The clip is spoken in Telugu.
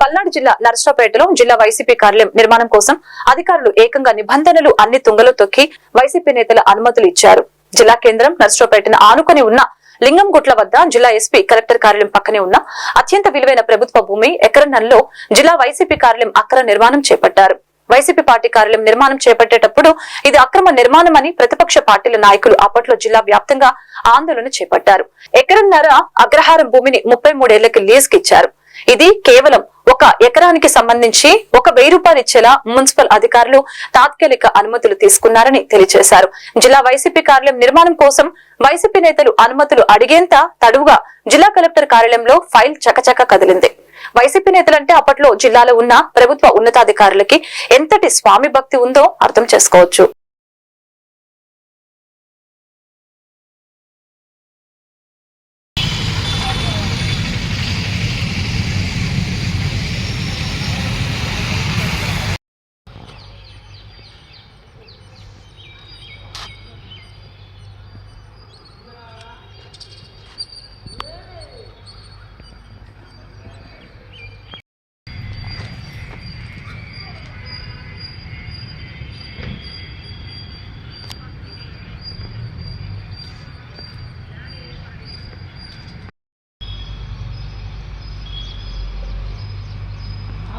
పల్నాడు జిల్లా నరసరావుపేటలో జిల్లా వైసీపీ కార్యాలయం నిర్మాణం కోసం అధికారులు ఏకంగా నిబంధనలు అన్ని తుంగలో తొక్కి వైసీపీ నేతల అనుమతులు ఇచ్చారు. జిల్లా కేంద్రం నరసరావుపేటను ఆనుకొని ఉన్న లింగంగుట్ల వద్ద జిల్లా ఎస్పీ కలెక్టర్ కార్యాలయం పక్కనే ఉన్న అత్యంత విలువైన ప్రభుత్వ భూమి ఎకరన్నల్లో జిల్లా వైసీపీ కార్యాలయం అక్ర నిర్మాణం చేపట్టారు. వైసీపీ పార్టీ కార్యాలయం నిర్మాణం చేపట్టేటప్పుడు ఇది అక్రమ నిర్మాణం అని ప్రతిపక్ష పార్టీల నాయకులు అప్పట్లో జిల్లా వ్యాప్తంగా ఆందోళన చేపట్టారు. ఎకరన్నర అగ్రహారం భూమిని ముప్పై మూడేళ్ళకి లీజుకి ఇచ్చారు. ఇది కేవలం ఒక ఎకరానికి సంబంధించి ఒక వెయ్యి రూపాయలు ఇచ్చేలా మున్సిపల్ అధికారులు తాత్కాలిక అనుమతులు తీసుకున్నారని తెలియజేశారు. జిల్లా వైసీపీ కార్యాలయం నిర్మాణం కోసం వైసీపీ నేతలు అనుమతులు అడిగేంత తడువుగా జిల్లా కలెక్టర్ కార్యాలయంలో ఫైల్ చకచక కదిలింది. వైసీపీ నేతలంటే అప్పట్లో జిల్లాలో ఉన్న ప్రభుత్వ ఉన్నతాధికారులకి ఎంతటి స్వామి భక్తి ఉందో అర్థం చేసుకోవచ్చు.